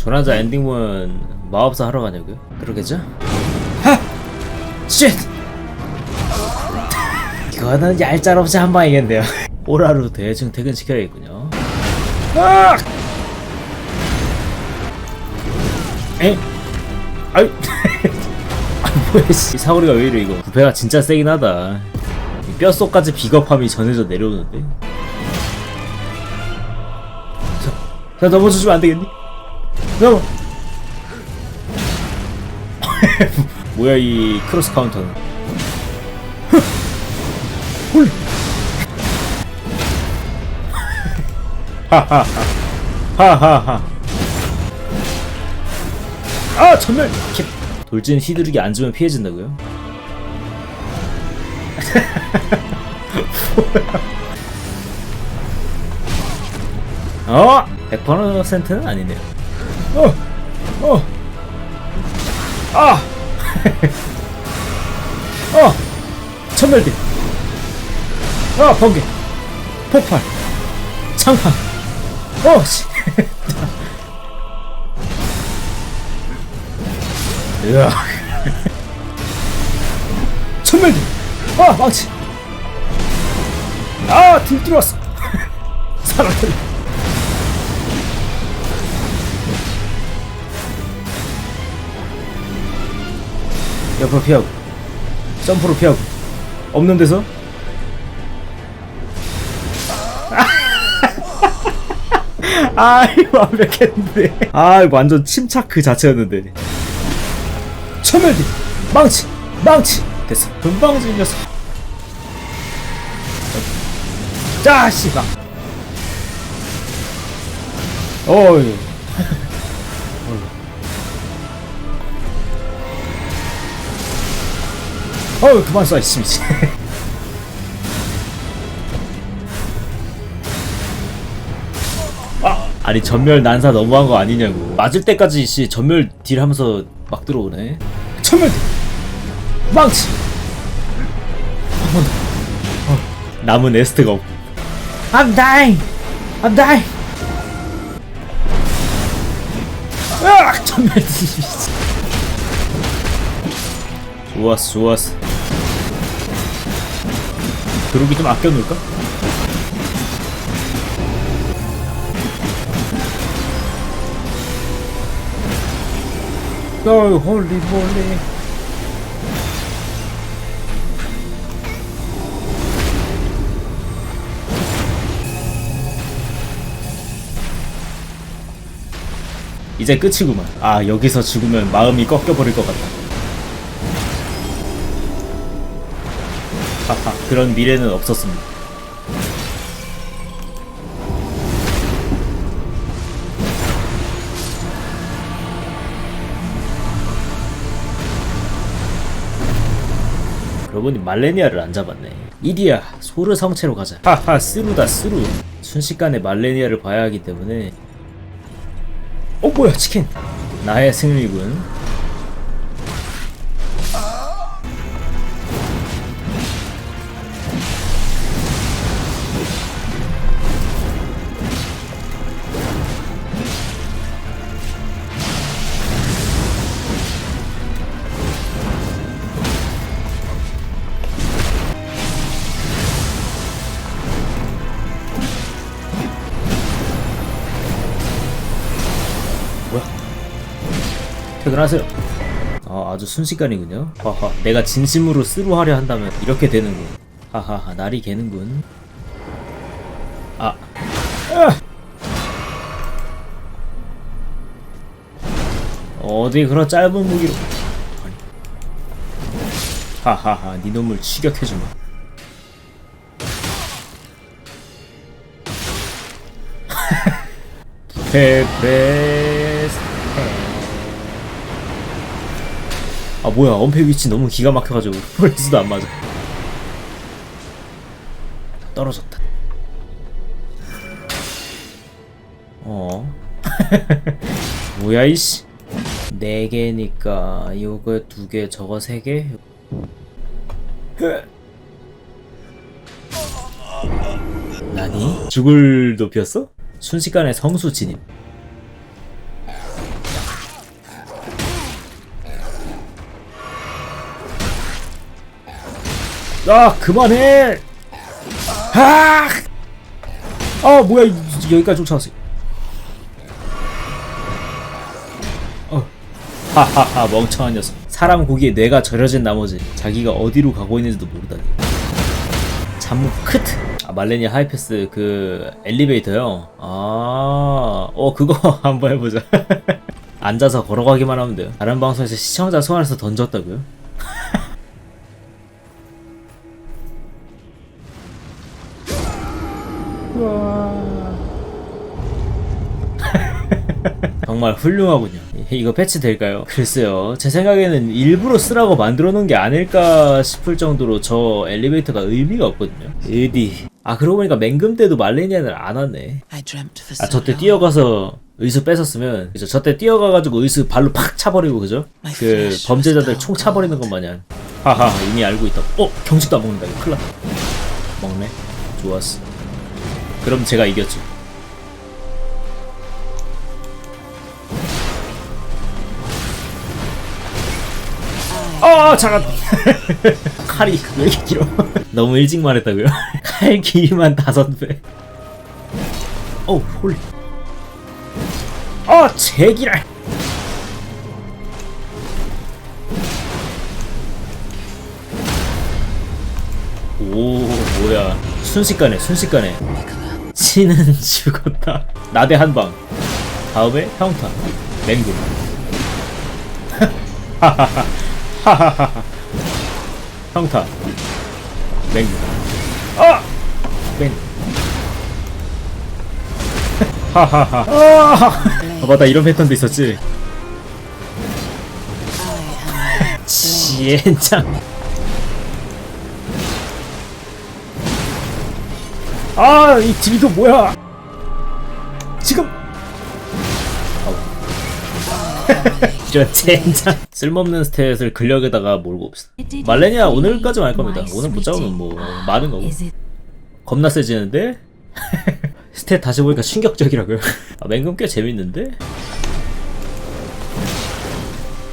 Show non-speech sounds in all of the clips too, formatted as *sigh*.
조나자 엔딩은 마법사 하러 가냐고요? 그러겠죠? 하! 쉣! 이거는 얄짤없이 한 방이겠네요 오라로 대충 퇴근시켜야겠군요 아! 에? 아이 *laughs* 아 뭐야 씨. 이 사거리가 왜 이래 이거 부패가 진짜 세긴 하다 이 뼛속까지 비겁함이 전해져 내려오는데 자, 자 넘어져주면 안 되겠니? 넘어 *laughs* 뭐야 이 크로스 카운터는 홀 하하하 하하하 아 전멸 캡. 돌진 휘두르기 안 주면 피해진다고요? *laughs* 어? 100%는 아니네요. 어, 어, 아, *laughs* 어, 천멸대, 아 번개, 폭발, 장판, 어, 씨. *laughs* 으아. *laughs* 천멸대, 아 망치, 아등 뚫었어, 살았다. 옆으로 피하고 점프로 피하고. 없는 데서? *laughs* 아 이거 완벽했는데. 아 이거 완전 침착 그 자체였는데. 천멸기. 망치. 망치. 됐어. 금방진 녀석. 자 씨발. 어이 *laughs* 어우 그만 쏴 미친 *laughs* 아 아니 전멸 난사 너무한 거 아니냐고. 맞을 때까지 씨 전멸 딜 하면서 막 들어오네. 전멸 딜. 망치. 한번 더. 어, 남은 에스트가 없고 I'm dying. I'm dying. 으악! 전멸 딜. 좋았어 좋았어 그러기 좀 아껴놓을까? 어이 홀리 몰리. 이제 끝이구만. 아 여기서 죽으면 마음이 꺾여버릴 것 같다 그런 미래는 없었습니다. 그러고 보니 말레니아를 안 잡았네. 이디야 소르 성체로 가자. 하하 스루다 스루. 순식간에 말레니아를 봐야 하기 때문에. 어 뭐야 치킨. 나의 승리군 퇴근하세요. 아, 아주 순식간이군요. 하하, 내가 진심으로 쓰루하려 한다면 이렇게 되는군. 하하하, 날이 개는군. 아. 아! 어디 그런 짧은 무기로. 하하하, 네 놈을 추격해주마. *laughs* 페페스 아 뭐야 엄폐 위치 너무 기가 막혀가지고 *laughs* 프레스도 안 맞아 떨어졌다 어 *laughs* 뭐야 이씨 네 개니까 이거 두 개 저거 세 개? *laughs* 나니? 죽을 높였어? 순식간에 성수 진입 아 그만해. 아, 아 뭐야 이- 여기까지 쫓아왔어 어. 하하하 멍청한 녀석. 사람 고기에 뇌가 절여진 나머지 자기가 어디로 가고 있는지도 모르다니. 잠무 크트 아 말레니 하이패스 그 엘리베이터요 아어 그거 *laughs* 한번 해보자. *laughs* 앉아서 걸어가기만 하면 돼요. 다른 방송에서 시청자 소환해서 던졌다고요? 정말 훌륭하군요. 이거 패치 될까요? 글쎄요. 제 생각에는 일부러 쓰라고 만들어 놓은 게 아닐까 싶을 정도로 저 엘리베이터가 의미가 없거든요. 어디? 아 그러고 보니까 맹금 때도 말레니안을 안 왔네. 아 so 저때 long. 뛰어가서 의수 뺏었으면 그죠? 저때 뛰어가가지고 의수 발로 팍 차버리고 그죠? 그 범죄자들 총 차버리는 것 마냥 하하 이미 알고 있다 어? 경직도 안 먹는다 이거 큰일 났다 먹네 좋았어 그럼 제가 이겼죠 아 잠깐. *laughs* 칼이 왜 이렇게 길어 너무 일찍 말했다고요? *laughs* 칼 길이만 다섯 배. 어우 홀리 어 제기랄 오 뭐야. 순식간에 순식간에. 신은 *laughs* 죽었다. 나대 한방. 다음에 형타. 맹금 하하하 *laughs* 형타. 맹금 아! 맹금 하하하 아 맞다. 이런 패턴도 있었지. 진짜 아이 딜도 뭐야? 지금. 이런 젠장. 쓸모없는 스탯을 근력에다가 몰고 옵시다. 말레니아 오늘까지 할 겁니다. 오늘 못 잡으면 뭐 많은 거고. 겁나 세지는데? *laughs* 스탯 다시 보니까 충격적이라고요. 아, 맹금 꽤 재밌는데?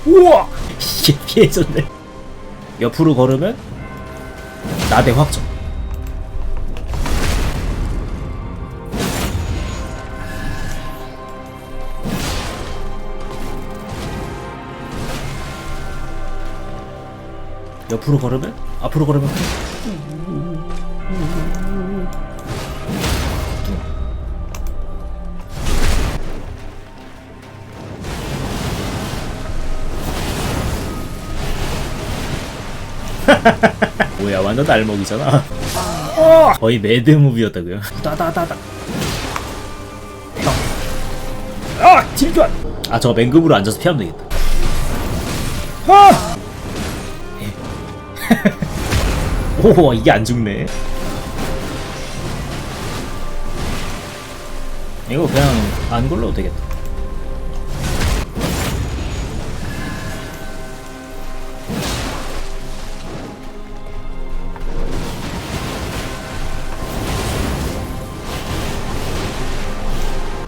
우와! *laughs* 이게 피해졌네. 옆으로 걸으면 나대 확정 옆으로 걸으면 앞으로 걸으면 *laughs* 뭐야 완전 날먹이잖아 어! *laughs* 거의 매드무비였다고요 따다다다 *laughs* 아! 딜교환 아 저거 맹금으로 앉아서 피하면 되겠다 아! *laughs* 오 이게 안 죽네. 이거 그냥 안 굴러도 되겠다.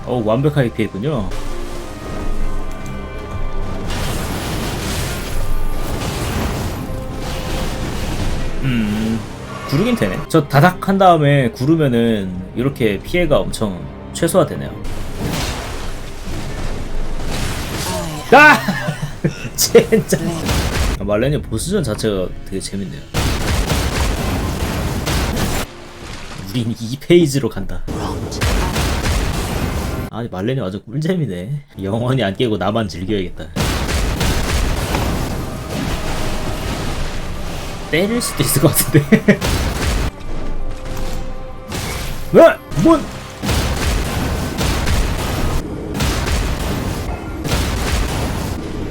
어 완벽하게 피했군요 구르긴 되네. 저 다닥 한 다음에 구르면은 이렇게 피해가 엄청 최소화되네요. 아! *laughs* 진짜. 아, 말레니 보스전 자체가 되게 재밌네요. 우린 2페이지로 간다. 아니 말레니 완전 꿀잼이네. 영원히 안 깨고 나만 즐겨야겠다. 때릴 수도 있을 것 같은데 *laughs* 왜? 뭔?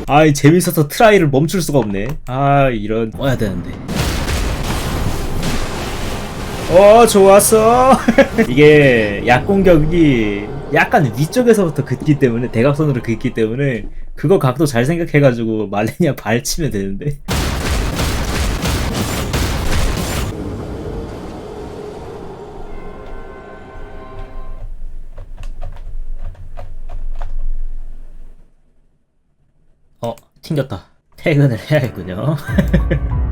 아이 재밌어서 트라이를 멈출 수가 없네 아 이런 꺼야 되는데 어 좋았어 *laughs* 이게 약공격이 약간 위쪽에서부터 긋기 때문에 대각선으로 긋기 때문에 그거 각도 잘 생각해가지고 말레니아 발 치면 되는데 튕겼다. 퇴근을 해야겠군요 *laughs*